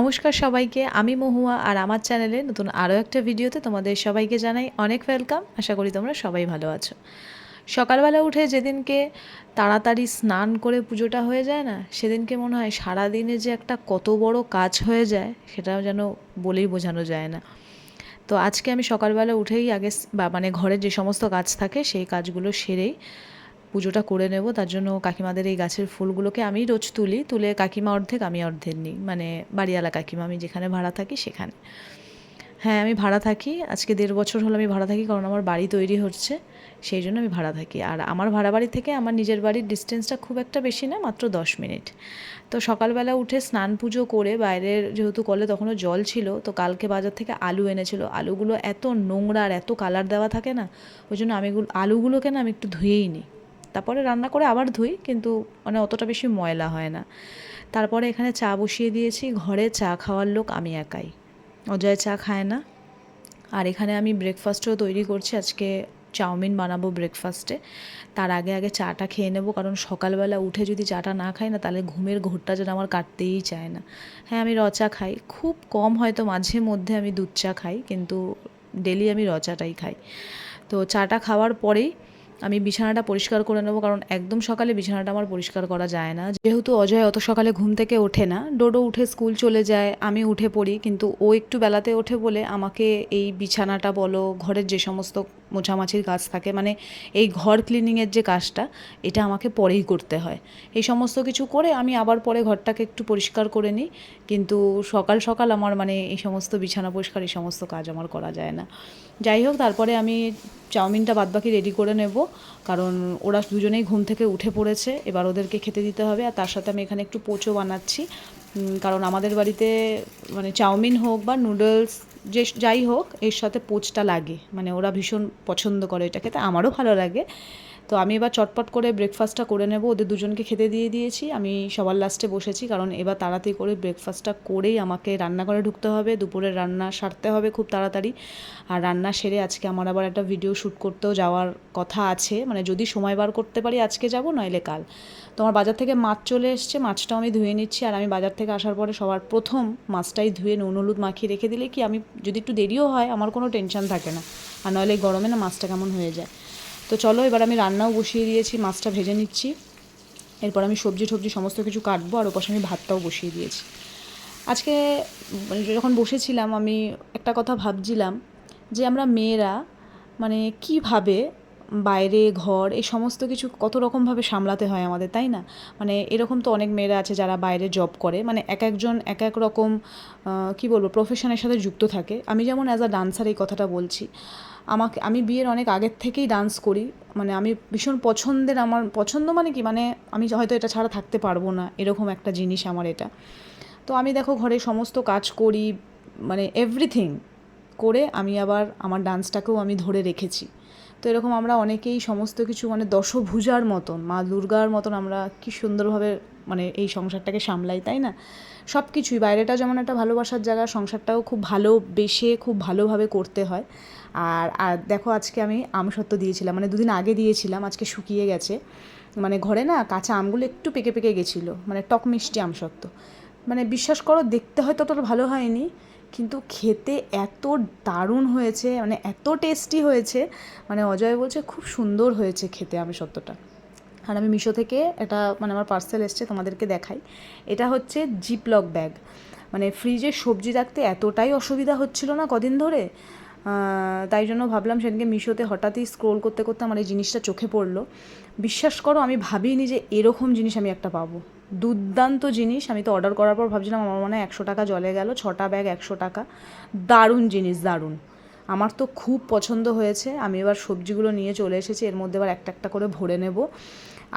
নমস্কার সবাইকে, আমি মহুয়া আর আমার চ্যানেলে নতুন আরও একটা ভিডিওতে তোমাদের সবাইকে জানাই অনেক ওয়েলকাম আশা করি তোমরা সবাই ভালো আছো। সকালবেলা উঠে যেদিনকে তাড়াতাড়ি স্নান করে পুজোটা হয়ে যায় না, সেদিনকে মনে হয় সারাদিনে যে একটা কত বড় কাজ হয়ে যায়, সেটাও যেন বলেই বোঝানো যায় না। তো আজকে আমি সকালবেলা উঠেই আগে বা মানে ঘরের যে সমস্ত কাজ থাকে, সেই কাজগুলো সেরেই পুজোটা করে নেব, তার জন্য কাকিমাদের এই গাছের ফুলগুলোকে আমি রোজ তুলি। তুলে কাকিমা অর্ধেক, আমি অর্ধেক নিই। মানে বাড়িওয়ালা কাকিমা, আমি যেখানে ভাড়া থাকি সেখানে। হ্যাঁ আমি ভাড়া থাকি। আজকে দেড় বছর হলো আমি ভাড়া থাকি, কারণ আমার বাড়ি তৈরি হচ্ছে। সেই জন্য আমি ভাড়া থাকি। আর আমার ভাড়া বাড়ি থেকে আমার নিজের বাড়ির ডিস্টেন্সটা খুব একটা বেশি না, মাত্র দশ মিনিট। তো সকালবেলা উঠে স্নান পুজো করে বাইরের যেহেতু কলে তখনও জল ছিল, তো কালকে বাজার থেকে আলু এনেছিল। আলুগুলো এত নোংরা আর এত কালার দেওয়া থাকে না, ওই জন্য আমি আলুগুলোকে না আমি একটু ধুয়েই নিই। তারপরে রান্না করে আবার ধুই, কিন্তু মানে অতটা বেশি ময়লা হয় না। তারপরে এখানে চা বসিয়ে দিয়েছি, ঘরে চা খাওয়ার লোক আমি একাই। অজয় চা খায় না। আর এখানে আমি ব্রেকফাস্টও তৈরি করছি, আজকে চাউমিন বানাবো ব্রেকফাস্টে তার আগে আগে চাটা খেয়ে নেব, কারণ সকালবেলা উঠে যদি চাটা না খাই না, তাহলে ঘুমের ঘোরটা যেন আমার কাটতেই চায় না। হ্যাঁ আমি র চা খাই। খুব কম হয়তো মাঝে মধ্যে আমি দুধ চা খাই, কিন্তু ডেলি আমি র চাটাই খাই। তো চাটা খাওয়ার পরেই আমি বিছানাটা পরিষ্কার করে নেব, কারণ একদম সকালে বিছানাটা আমার পরিষ্কার করা যায় না। যেহেতু অজয় অত সকালে ঘুম থেকে ওঠে না, ডোডো উঠে স্কুল চলে যায়, আমি উঠে পড়ি, কিন্তু ও একটু বেলাতে ওঠে বলে আমাকে এই বিছানাটা বলো, ঘরের যে সমস্ত মোছামাছির কাজ থাকে মানে এই ঘর ক্লিনিংয়ের যে কাজটা, এটা আমাকে পরেই করতে হয়। এই সমস্ত কিছু করে আমি আবার পরে ঘরটাকে একটু পরিষ্কার করে নিই, কিন্তু সকাল সকাল আমার মানে এই সমস্ত বিছানা পরিষ্কার, এই সমস্ত কাজ আমার করা যায় না। যাই হোক, তারপরে আমি চাউমিনটা বাদবাকি রেডি করে নেব কারণ ওরা দুজনেই ঘুম থেকে উঠে পড়েছে, এবার ওদেরকে খেতে দিতে হবে আর তার সাথে আমি এখানে একটু পোচো বানাচ্ছি। কারণ আমাদের বাড়িতে মানে চাউমিন হোক বা নুডলস যে যাই হোক, এর সাথে পোচটা লাগে। মানে ওরা ভীষণ পছন্দ করে এটা খেতে, আমারও ভালো লাগে। তো আমি এবার চটপট করে ব্রেকফাস্টটা করে নেব। ওদের দুজনকে খেতে দিয়ে দিয়েছি। আমি সবার লাস্টে বসেছি, কারণ এবার তাড়াতাড়ি করে ব্রেকফাস্টটা করেই আমাকে রান্নাঘরে ঢুকতে হবে। দুপুরের রান্না সারতে হবে খুব তাড়াতাড়ি। আর রান্না সেরে আজকে আমার আবার একটা ভিডিও শ্যুট করতেও যাওয়ার কথা আছে। মানে যদি সময় বার করতে পারি, আজকে যাব, নইলে কাল। তো আমার বাজার থেকে মাছ চলে এসছে, মাছটাও আমি ধুয়ে নিচ্ছি। আর আমি বাজার থেকে আসার পরে সবার প্রথম মাছটাই ধুয়ে নুন, হলুদ মাখিয়ে রেখে দিলে কি আমি যদি একটু দেরিও হয়, আমার কোনো টেনশন থাকে না। আর নইলে গরমে না মাছটা কেমন হয়ে যায়। তো চলো, এবার আমি রান্নাও বসিয়ে দিয়েছি, মাছটা ভেজে নিচ্ছি। এরপর আমি সবজি টবজি সমস্ত কিছু কাটবো, আর ওপাশে আমি ভাতটাও বসিয়ে দিয়েছি। আজকে, যখন বসেছিলাম, আমি একটা কথা ভাবছিলাম যে আমরা মেয়েরা মানে কীভাবে বাইরে, ঘর, এই সমস্ত কিছু কত রকমভাবে সামলাতে হয় আমাদের, তাই না? মানে এরকম তো অনেক মেয়েরা আছে যারা বাইরে জব করে মানে এক একজন এক এক রকম কি বলব প্রফেশনের সাথে যুক্ত থাকে। আমি যেমন অ্যাজ আ ডান্সার এই কথাটা বলছি। আমাকে, আমি বিয়ের অনেক আগের থেকেই ডান্স করি। মানে আমি ভীষণ পছন্দের আমার, পছন্দ মানে কি? মানে আমি হয়তো এটা ছাড়া থাকতে পারব না, এরকম একটা জিনিস আমার এটা। তো আমি দেখো ঘরে সমস্ত কাজ করি মানে এভরিথিং করে আমি আবার আমার ডান্সটাকেও আমি ধরে রেখেছি। তো এরকম আমরা অনেকেই সমস্ত কিছু মানে দশভুজার মতন, মা দুর্গার মতন আমরা কি সুন্দরভাবে মানে এই সংসারটাকে সামলাই, তাই না? সব কিছুই বাইরেটা যেমন একটা ভালোবাসার জায়গা, সংসারটাও খুব ভালোবেসে খুব ভালোভাবে করতে হয়। আর আর দেখো আজকে আমি আমসত্ত্ব দিয়েছিলাম মানে দুদিন আগে দিয়েছিলাম, আজকে শুকিয়ে গেছে। মানে ঘরে না কাঁচা আমগুলো একটু পেকে পেকে গেছিল মানে টক মিষ্টি আমসত্ত্ব। মানে বিশ্বাস করো, দেখতে হয়তো অতটা ভালো হয়নি, কিন্তু খেতে এত দারুণ হয়েছে মানে এত টেস্টি হয়েছে মানে অজয় বলছে খুব সুন্দর হয়েছে খেতে আমি সত্যটা আর আমি মিশো থেকে এটা মানে আমার পার্সেল এসছে তোমাদেরকে দেখাই। এটা হচ্ছে জিপলক ব্যাগ মানে ফ্রিজে সবজি রাখতে এতটাই অসুবিধা হচ্ছিল না কদিন ধরে। তাই জন্য ভাবলাম সেদিনকে মিশোতে হঠাৎই স্ক্রোল করতে করতে আমার এই জিনিসটা চোখে পড়ল। বিশ্বাস করো, আমি ভাবিনি যে এরকম জিনিস আমি একটা পাবো। দুর্দান্ত জিনিস, আমি তো অর্ডার করার পর ভাবছিলাম, আমার মনে হয় একশো টাকা জলে গেল, ছটা ব্যাগ একশো টাকা। দারুণ জিনিস, দারুণ। আমার তো খুব পছন্দ হয়েছে। আমি এবার সবজিগুলো নিয়ে চলে এসেছি, এর মধ্যে এবার একটা একটা করে ভরে নেব।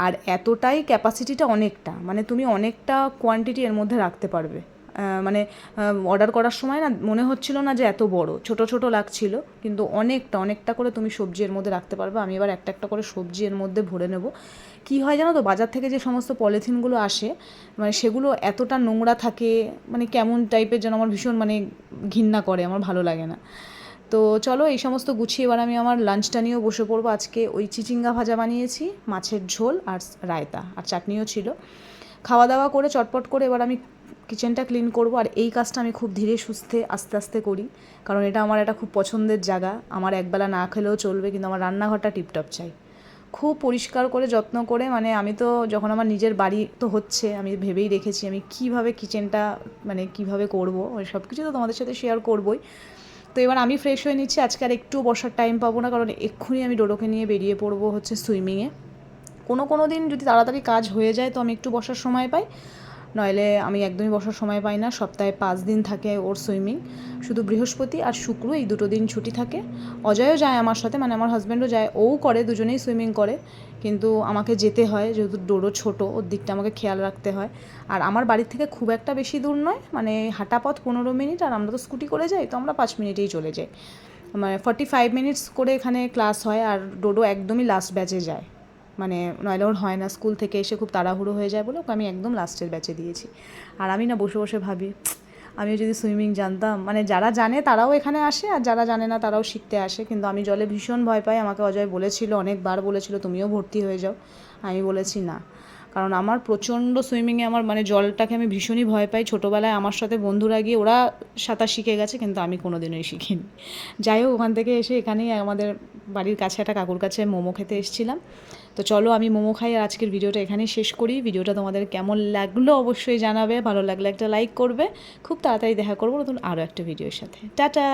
আর এতটাই ক্যাপাসিটিটা অনেকটা মানে তুমি অনেকটা কোয়ান্টিটি এর মধ্যে রাখতে পারবে। মানে অর্ডার করার সময় না মনে হচ্ছিল না যে এত বড়, ছোট ছোট লাগছিল, কিন্তু অনেকটা অনেকটা করে তুমি সবজি এর মধ্যে রাখতে পারবে। আমি এবার একটা একটা করে সবজি এর মধ্যে ভরে নেব। কি হয় জানো তো, বাজার থেকে যে সমস্ত পলিথিনগুলো আসে মানে সেগুলো এতটা নোংরা থাকে মানে কেমন টাইপের যেন আমার ভীষণ মানে ঘৃণা করে, আমার ভালো লাগে না। তো চলো এই সমস্ত গুছিয়ে এবার আমি আমার লাঞ্চটা নিয়েও বসে পড়ব। আজকে ওই চিচিঙ্গা ভাজা বানিয়েছি, মাছের ঝোল আর রায়তা, আর চাটনিও ছিল। খাওয়া দাওয়া করে চটপট করে এবার আমি কিচেনটা ক্লিন করব। আর এই কাজটা আমি খুব ধীরে সুস্থে, আস্তে আস্তে করি। কারণ এটা আমার একটা খুব পছন্দের জায়গা। আমার একবেলা না খেলেও চলবে, কিন্তু আমার রান্নাঘরটা টিপটপ চাই। খুব পরিষ্কার করে, যত্ন করে মানে আমি তো যখন আমার নিজের বাড়ি তো হচ্ছে, আমি ভেবেই রেখেছি আমি কীভাবে কিচেনটা মানে কীভাবে করব, ওই সব কিছু তো তোমাদের সাথে শেয়ার করবই। তো এবার আমি ফ্রেশ হয়ে নিচ্ছি। আজকে আর একটু বসার টাইম পাবো না, কারণ এক্ষুনি আমি ডোডোকে নিয়ে বেরিয়ে পড়ব হচ্ছে সুইমিংয়ে কোনো কোনো দিন যদি তাড়াতাড়ি কাজ হয়ে যায়, তো আমি একটু বসার সময় পাই। নইলে আমি একদমই বসার সময় পাই না। সপ্তাহে পাঁচ দিন থাকে ওর সুইমিং। শুধু বৃহস্পতি আর শুক্র এই দুটো দিন ছুটি থাকে। অজয়ও যায় আমার সাথে মানে আমার হাজব্যান্ডও যায়। ও করে, দুজনেই সুইমিং করে। কিন্তু আমাকে যেতে হয়, যেহেতু ডোরো ছোট, ওর দিকটা আমাকে খেয়াল রাখতে হয়। আর আমার বাড়ির থেকে খুব একটা বেশি দূর নয় মানে হাঁটা পথ পনেরো মিনিট আর আমরা তো স্কুটি করে যাই, তো আমরা পাঁচ মিনিটেই চলে যাই। মানে ফর্টি ফাইভ মিনিটস করে এখানে ক্লাস হয় আর ডোডো একদমই লাস্ট ব্যাচে যায়। মানে নয়লে ওর হয় না, স্কুল থেকে এসে খুব তাড়াহুড়ো হয়ে যায় বলে ওকে আমি একদম লাস্টের ব্যাচে দিয়েছি। আর আমি না বসে বসে ভাবি, আমিও যদি সুইমিং জানতাম মানে যারা জানে তারাও এখানে আসে আর যারা জানে না তারাও শিখতে আসে। কিন্তু আমি জলে ভীষণ ভয় পাই, আমাকে অজয় বলেছিল, অনেকবার বলেছিল, তুমিও ভর্তি হয়ে যাও। আমি বলেছি, না। কারণ আমার প্রচণ্ড সুইমিংয়ে আমার মানে জলটাকে আমি ভীষণই ভয় পাই। ছোটোবেলায় আমার সাথে বন্ধুরা গিয়ে ওরা সাঁতার শিখে গেছে, কিন্তু আমি কোনো দিনই শিখিনি। যাই হোক, ওখান থেকে এসে এখানেই আমাদের বাড়ির কাছে একটা কাকুর কাছে মোমো খেতে এসেছিলাম। তো চলো, আমি মোমো খাই আর আজকের ভিডিওটা এখানেই শেষ করি। ভিডিওটা তোমাদের কেমন লাগল অবশ্যই জানাবে, ভালো লাগলে একটা লাইক করবে। খুব তাড়াতাড়ি দেখা করব নতুন আরও একটা ভিডিওর সাথে। টাটা!